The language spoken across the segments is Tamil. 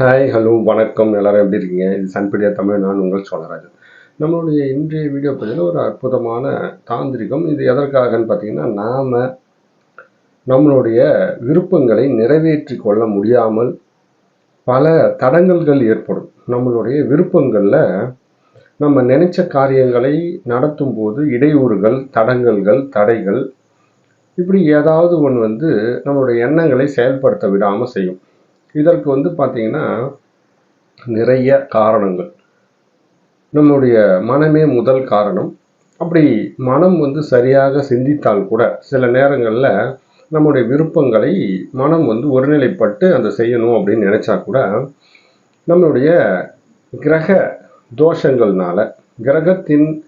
ஹாய் ஹலோ வணக்கம். எல்லாரும் எப்படி இருக்கீங்க? இது சன்பீடியா தமிழ். நான் உங்கள் சோழராஜன். நம்மளுடைய இன்றைய வீடியோ பதிவில் ஒரு அற்புதமான தாந்திரிகம். இது எதற்காகன்னு பார்த்தீங்கன்னா நாம் நம்மளுடைய விருப்பங்களை நிறைவேற்றி கொள்ள முடியாமல் பல தடங்கல்கள் ஏற்படும். நம்மளுடைய விருப்பங்களில் நம்ம நினைச்ச காரியங்களை நடத்தும் போது இடையூறுகள் தடங்கல்கள் தடைகள் இப்படி ஏதாவது ஒன்று வந்து நம்மளுடைய எண்ணங்களை செயல்படுத்த விடாமல் செய்யும். இதற்கு வந்து பார்த்தீங்கன்னா நிறைய காரணங்கள். நம்முடைய மனமே முதல் காரணம். அப்படி மனம் வந்து சரியாக சிந்தித்தால் கூட சில நேரங்களில் நம்முடைய விருப்பங்களை மனம் வந்து ஒருநிலைப்பட்டு அந்த செய்யணும் அப்படின்னு நினச்சா கூட நம்மளுடைய கிரக தோஷங்கள்னால கிரகத்தின்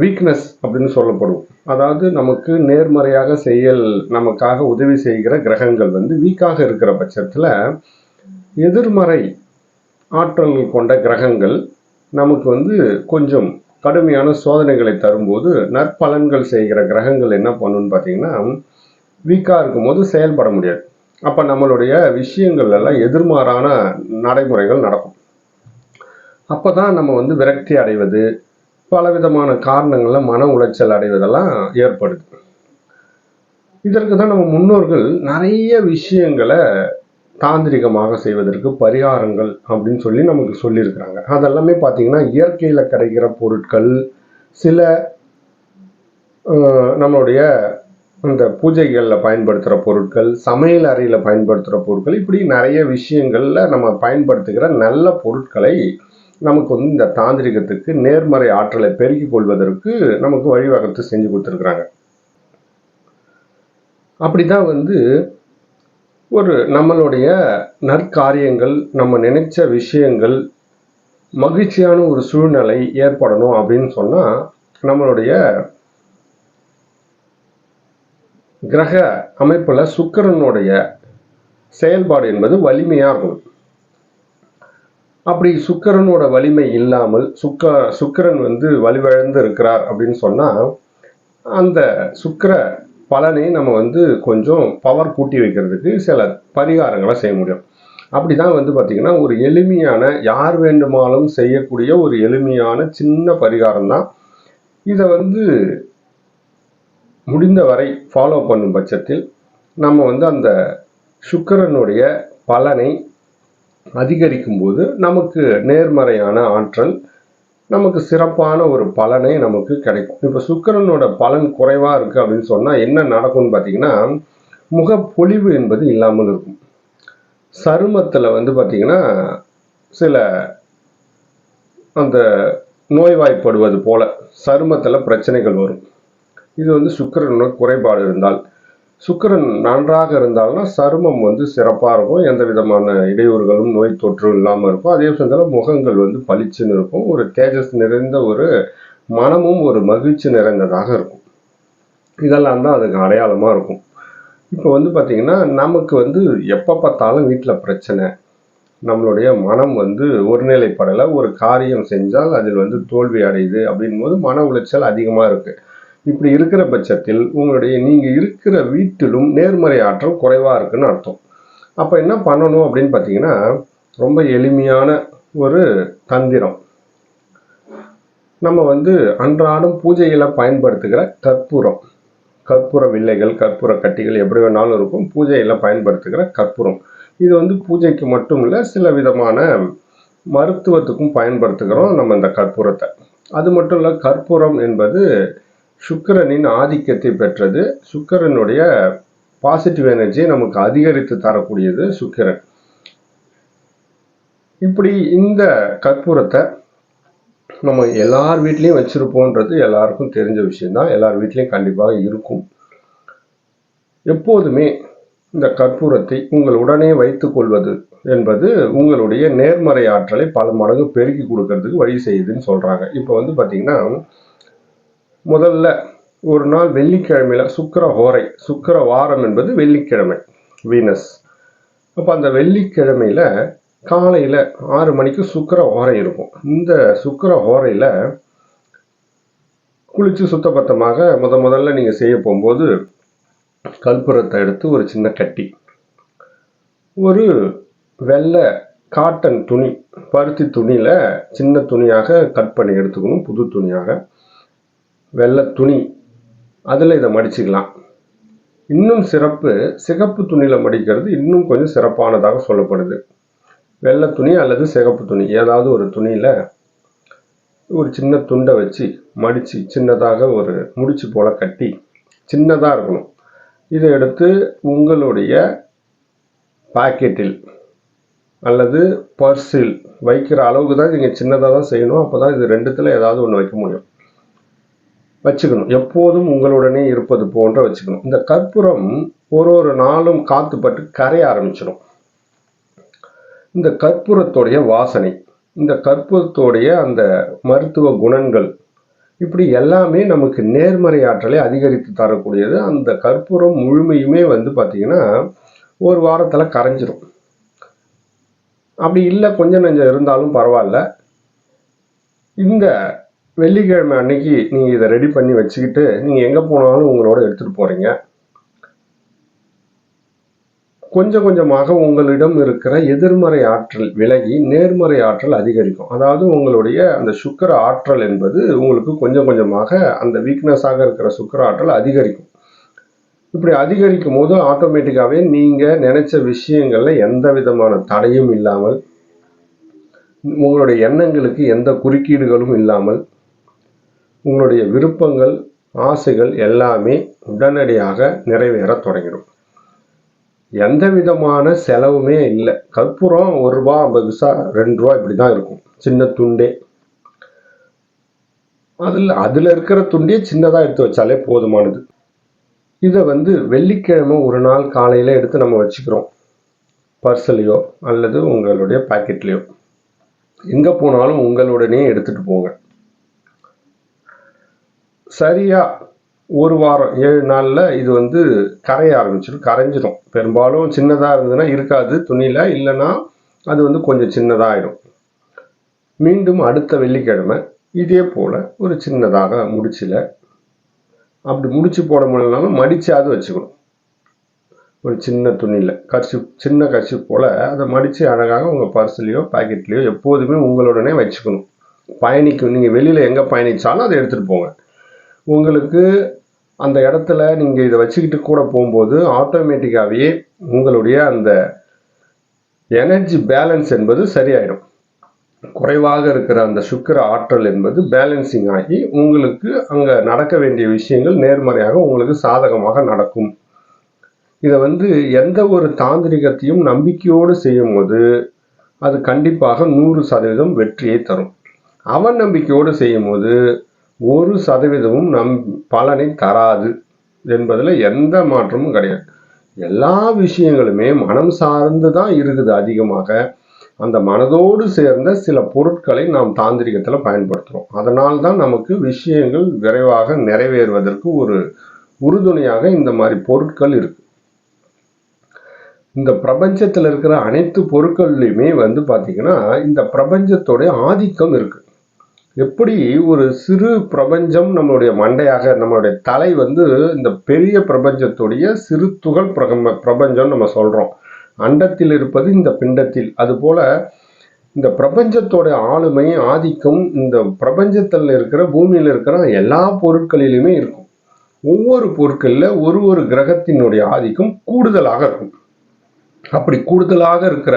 வீக்னஸ் அப்படின்னு சொல்லப்படும். அதாவது நமக்கு நேர்மறையாக செயல் நமக்காக உதவி செய்கிற கிரகங்கள் வந்து வீக்காக இருக்கிற பட்சத்தில் எதிர்மறை ஆற்றல் கொண்ட கிரகங்கள் நமக்கு வந்து கொஞ்சம் கடுமையான சோதனைகளை தரும்போது நற்பலன்கள் செய்கிற கிரகங்கள் என்ன பண்ணுன்னு பார்த்தீங்கன்னா வீக்காக இருக்கும்போது செயல்பட முடியாது. அப்போ நம்மளுடைய விஷயங்கள் எல்லாம் எதிர்மாறான நடைமுறைகள் நடக்கும். அப்போ தான் நம்ம வந்து விரக்தி அடைவது பலவிதமான காரணங்களில் மன உளைச்சல் அடைவதெல்லாம் ஏற்படுது. இதற்கு தான் நம்ம முன்னோர்கள் நிறைய விஷயங்களை தாந்திரிகமாக செய்வதற்கு பரிகாரங்கள் அப்படின்னு சொல்லி நமக்கு சொல்லியிருக்கிறாங்க. அதெல்லாமே பார்த்தீங்கன்னா இயற்கையில் கிடைக்கிற பொருட்கள் சில நம்மளுடைய இந்த பூஜைகளில் பயன்படுத்துகிற பொருட்கள் சமையல் அறையில் பயன்படுத்துகிற பொருட்கள் இப்படி நிறைய விஷயங்களில் நம்ம பயன்படுத்துகிற நல்ல பொருட்களை நமக்கு வந்து இந்த தாந்திரிகத்துக்கு நேர்மறை ஆற்றலை பெருக்கிக் கொள்வதற்கு நமக்கு வழிவகுத்து செஞ்சு கொடுத்துருக்குறாங்க. அப்படிதான் வந்து ஒரு நம்மளுடைய நற்காரியங்கள் நம்ம நினைச்ச விஷயங்கள் மகிழ்ச்சியான ஒரு சூழ்நிலை ஏற்படணும் அப்படின்னு சொன்னால் நம்மளுடைய கிரக அமைப்பில் சுக்கரனுடைய செயல்பாடு என்பது வலிமையாக இருக்கும். அப்படி சுக்கரனோட வலிமை இல்லாமல் சுக்க சுக்கரன் வந்து வலிவழந்து இருக்கிறார் அப்படின்னு சொன்னால் அந்த சுக்கர பலனை நம்ம வந்து கொஞ்சம் பவர் கூட்டி வைக்கிறதுக்கு சில பரிகாரங்களை செய்ய முடியும். அப்படி தான் வந்து பார்த்திங்கன்னா ஒரு எளிமையான யார் வேண்டுமானாலும் செய்யக்கூடிய ஒரு எளிமையான சின்ன பரிகாரம் தான் இதை வந்து முடிந்த வரை ஃபாலோ பண்ணும் பட்சத்தில் நம்ம வந்து அந்த சுக்கரனுடைய பலனை அதிகரிக்கும் போது நமக்கு நேர்மறையான ஆற்றல் நமக்கு சிறப்பான ஒரு பலனை நமக்கு கிடைக்கும். இப்போ சுக்கரனோட பலன் குறைவாக இருக்குது அப்படின்னு சொன்னால் என்ன நடக்கும்னு பார்த்தீங்கன்னா முகப்பொழிவு என்பது இல்லாமல் இருக்கும். சருமத்தில் வந்து பார்த்திங்கன்னா சில அந்த நோய்வாய்ப்படுவது போல சருமத்தில் பிரச்சனைகள் வரும். இது வந்து சுக்கரனோட குறைபாடு இருந்தால் சுக்கரன் நன்றாக இருந்தால்னா சருமம் வந்து சிறப்பாக இருக்கும். எந்த விதமான இடையூறுகளும் நோய் தொற்றும் இல்லாமல் இருக்கும். அதே சமயத்தில் முகங்கள் வந்து பளிச்சுன்னு இருக்கும். ஒரு தேஜஸ் நிறைந்த ஒரு மனமும் ஒரு மகிழ்ச்சி நிறைந்ததாக இருக்கும். இதெல்லாம் தான் அதுக்கு அடையாளமாக இருக்கும். இப்போ வந்து பார்த்திங்கன்னா நமக்கு வந்து எப்போ பார்த்தாலும் வீட்டில் பிரச்சனை. நம்மளுடைய மனம் வந்து ஒருநிலைப்படலை. ஒரு காரியம் செஞ்சால் அதில் வந்து தோல்வி அடையுது. அப்படின் போது மன உளைச்சல் அதிகமாக இருக்குது இப்படி இருக்கிற பட்சத்தில் உங்களுடைய நீங்கள் இருக்கிற வீட்டிலும் நேர்மறை ஆற்றல் குறைவாக இருக்குன்னு அர்த்தம். அப்போ என்ன பண்ணணும் அப்படின்னு பார்த்தீங்கன்னா ரொம்ப எளிமையான ஒரு தந்திரம். நம்ம வந்து அன்றாடம் பூஜைகளை பயன்படுத்துகிற கற்பூரம். கற்பூர வில்லைகள் கற்பூர கட்டிகள் எப்படி வேணாலும் இருக்கும். பூஜையில் பயன்படுத்துகிற கற்பூரம். இது வந்து பூஜைக்கு மட்டும் இல்லை சில விதமான மருத்துவத்துக்கும் பயன்படுத்துகிறோம் நம்ம இந்த கற்பூரத்தை. அது மட்டும் இல்லை கற்பூரம் என்பது சுக்கரனின் ஆதிக்கத்தை பெற்றது. சுக்கரனுடைய பாசிட்டிவ் எனர்ஜியை நமக்கு அதிகரித்து தரக்கூடியது சுக்கிரன். இப்படி இந்த கற்பூரத்தை நம்ம எல்லார் வீட்லேயும் வச்சுருப்போன்றது எல்லாருக்கும் தெரிஞ்ச விஷயம்தான். எல்லார் வீட்லேயும் கண்டிப்பாக இருக்கும். எப்போதுமே இந்த கற்பூரத்தை உங்கள் உடனே வைத்துக் கொள்வது என்பது உங்களுடைய நேர்மறை ஆற்றலை பல மடங்கு பெருக்கி கொடுக்கறதுக்கு வழி செய்யுதுன்னு சொல்கிறாங்க இப்போ வந்து பார்த்திங்கன்னா முதல்ல ஒரு நாள் வெள்ளிக்கிழமையில் சுக்கர ஹோரை சுக்கர வாரம் என்பது வெள்ளிக்கிழமை வீனஸ். அப்போ அந்த வெள்ளிக்கிழமையில் காலையில் ஆறு மணிக்கு சுக்கர ஹோரை இருக்கும். இந்த சுக்கர ஹோரையில் குளித்து சுத்தபத்தமாக முத முதல்ல நீங்கள் செய்ய போகும்போது கற்பூரத்தை எடுத்து ஒரு சின்ன கட்டி ஒரு வெள்ளை காட்டன் துணி பருத்தி துணியில் சின்ன துணியாக கட் பண்ணி எடுத்துக்கணும் புது துணியாக. வெள்ளை துணி. அதில் இதை மடிச்சுக்கலாம். இன்னும் சிறப்பு சிகப்பு துணியில் மடிக்கிறது இன்னும் கொஞ்சம் சிறப்பானதாக சொல்லப்படுது. வெள்ளை துணி அல்லது சிகப்பு துணி ஏதாவது ஒரு துணியில் ஒரு சின்ன துண்டை வச்சு மடித்து சின்னதாக ஒரு முடிச்சு போல் கட்டி சின்னதாக இருக்கணும். இதை எடுத்து உங்களுடைய பாக்கெட்டில் அல்லது பர்ஸில் வைக்கிற அளவுக்கு தான் நீங்கள் சின்னதாக தான் செய்யணும். அப்போ தான் இது ரெண்டுத்தில் ஏதாவது ஒன்று வைக்க முடியும். வச்சுக்கணும். எப்போதும் உங்களுடனே இருப்பது போன்ற வச்சுக்கணும். இந்த கற்பூரம் ஒரு ஒரு நாளும் காத்துப்பட்டு கரைய ஆரம்பிச்சிடும் இந்த கற்பூரத்துடைய வாசனை இந்த கற்பூரத்தோடைய அந்த மருத்துவ குணங்கள் இப்படி எல்லாமே நமக்கு நேர்மறை ஆற்றலை அதிகரித்து தரக்கூடியது. அந்த கற்பூரம் முழுமையுமே வந்து பார்த்திங்கன்னா ஒரு வாரத்தில் கரைஞ்சிரும். அப்படி இல்லை கொஞ்சம் நஞ்சம் இருந்தாலும் பரவாயில்ல. இந்த வெள்ளிக்கிழமை அன்னைக்கு நீங்கள் இதை ரெடி பண்ணி வச்சுக்கிட்டு நீங்கள் எங்கே போனாலும் உங்களோட எடுத்துகிட்டு போகிறீங்க கொஞ்சம் கொஞ்சமாக உங்களிடம் இருக்கிற எதிர்மறை ஆற்றல் விலகி நேர்மறை ஆற்றல் அதிகரிக்கும். அதாவது உங்களுடைய அந்த சுக்கர ஆற்றல் என்பது உங்களுக்கு கொஞ்சம் கொஞ்சமாக அந்த வீக்னஸாக இருக்கிற சுக்கர ஆற்றல் அதிகரிக்கும். இப்படி அதிகரிக்கும் போது ஆட்டோமேட்டிக்காகவே நீங்கள் நினைச்ச விஷயங்களில் எந்த விதமான தடையும் இல்லாமல் உங்களுடைய எண்ணங்களுக்கு எந்த குறுக்கீடுகளும் இல்லாமல் உங்களுடைய விருப்பங்கள் ஆசைகள் எல்லாமே உடனடியாக நிறைவேற தொடங்கிடும். எந்த விதமான செலவுமே இல்லை. கற்பூரம் ஒரு ரூபா ஐம்பது பைசா ரெண்டு ரூபா இப்படி தான் இருக்கும். சின்ன துண்டே. அதில் அதில் இருக்கிற துண்டியே சின்னதாக எடுத்து வச்சாலே போதுமானது. இதை வந்து வெள்ளிக்கிழமை ஒரு நாள் காலையில் எடுத்து நம்ம வச்சுக்கிறோம். பர்சலையோ அல்லது உங்களுடைய பாக்கெட்லேயோ. எங்கே போனாலும் உங்களுடனே எடுத்துகிட்டு போங்க. சரியாக ஒரு வாரம் ஏழு நாளில் இது வந்து கரைய ஆரம்பிச்சிடும் கரைஞ்சிடும் பெரும்பாலும் சின்னதாக இருந்ததுன்னா இருக்காது. துணியில் இல்லைன்னா அது வந்து கொஞ்சம் சின்னதாக ஆகிடும் மீண்டும் அடுத்த வெள்ளிக்கிழமை இதே போல் ஒரு சின்னதாக முடிச்சில். அப்படி முடிச்சு போட முடியலனாலும் மடிச்சாவது வச்சுக்கணும். ஒரு சின்ன துணியில் கர்ச்சி சின்ன கர்ச்சி போல் அதை மடித்து அழகாக உங்கள் பர்ஸ்லேயோ பாக்கெட்லேயோ எப்போதுமே உங்களுடனே வச்சுக்கணும். பயணிக்கும் நீங்கள் வெளியில் எங்கே பயணித்தாலும் அதை எடுத்துகிட்டு போங்க. உங்களுக்கு அந்த இடத்துல நீங்கள் இதை வச்சுக்கிட்டு கூட போகும்போது ஆட்டோமேட்டிக்காகவே உங்களுடைய அந்த எனர்ஜி பேலன்ஸ் என்பது சரியாயிடும் குறைவாக இருக்கிற அந்த சுக்கர ஆற்றல் என்பது பேலன்சிங் ஆகி உங்களுக்கு அங்கே நடக்க வேண்டிய விஷயங்கள் நேர்மறையாக உங்களுக்கு சாதகமாக நடக்கும். இதை வந்து எந்த ஒரு தாந்திரிகத்தையும் நம்பிக்கையோடு செய்யும் போது அது கண்டிப்பாக நூறு சதவீதம் வெற்றியை தரும். அவன் நம்பிக்கையோடு செய்யும் போது ஒரு சதவீதமும் நம் பலனை தராது என்பதில் எந்த மாற்றமும் கிடையாது. எல்லா விஷயங்களுமே மனம் சார்ந்து தான் இருக்குது அதிகமாக. அந்த மனதோடு சேர்ந்த சில பொருட்களை நாம் தாந்திரிகத்தில் பயன்படுத்துகிறோம் அதனால் தான் நமக்கு விஷயங்கள் விரைவாக நிறைவேறுவதற்கு ஒரு உறுதுணையாக இந்த மாதிரி பொருட்கள் இருக்கு. இந்த பிரபஞ்சத்தில் இருக்கிற அனைத்து பொருட்கள்லையுமே வந்து பார்த்திங்கன்னா இந்த பிரபஞ்சத்தோடைய ஆதிக்கம் இருக்குது எப்படி ஒரு சிறு பிரபஞ்சம் நம்மளுடைய மண்டையாக நம்மளுடைய தலை வந்து இந்த பெரிய பிரபஞ்சத்துடைய சிறு துகள் பிரபஞ்சம் நம்ம சொல்கிறோம் அண்டத்தில் இருப்பது இந்த பிண்டத்தில். அதுபோல் இந்த பிரபஞ்சத்தோட ஆளுமை ஆதிக்கம் இந்த பிரபஞ்சத்தில் இருக்கிற பூமியில் இருக்கிற எல்லா பொருட்களிலுமே இருக்கும். ஒவ்வொரு பொருட்களில் ஒரு ஒரு கிரகத்தினுடைய ஆதிக்கம் கூடுதலாக இருக்கும். அப்படி கூடுதலாக இருக்கிற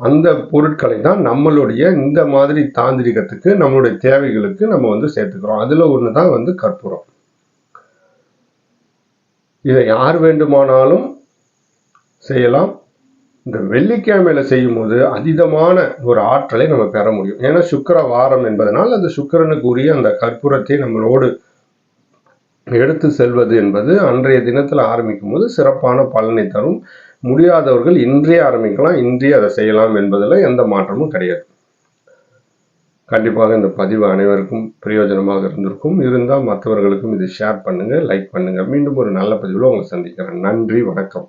அந்த பொருட்களை தான் நம்மளுடைய இந்த மாதிரி தாந்திரிகத்துக்கு நம்மளுடைய தேவைகளுக்கு நம்ம வந்து சேர்த்துக்கிறோம். அதில் ஒன்று தான் வந்து கற்பூரம். இதை யார் வேண்டுமானாலும் செய்யலாம். இந்த வெள்ளிக்கிழமையில செய்யும் போது அதீதமான ஒரு ஆற்றலை நம்ம பெற முடியும். ஏன்னா சுக்கர வாரம் என்பதனால் அந்த சுக்கரனுக்கு உரிய அந்த கற்பூரத்தை நம்மளோடு எடுத்து செல்வது என்பது அன்றைய தினத்தில் ஆரம்பிக்கும் போது சிறப்பான பலனை தரும். முடியாதவர்கள் இன்றே ஆரம்பிக்கலாம் இன்றே அதை செய்யலாம் என்பதில் எந்த மாற்றமும் கிடையாது. கண்டிப்பாக இந்த பதிவு அனைவருக்கும் பிரயோஜனமாக இருந்திருக்கும். இருந்தால் மற்றவர்களுக்கும் இதை ஷேர் பண்ணுங்கள் லைக் பண்ணுங்கள் மீண்டும் ஒரு நல்ல பதிவில் உங்களை சந்திக்கிறேன். நன்றி வணக்கம்.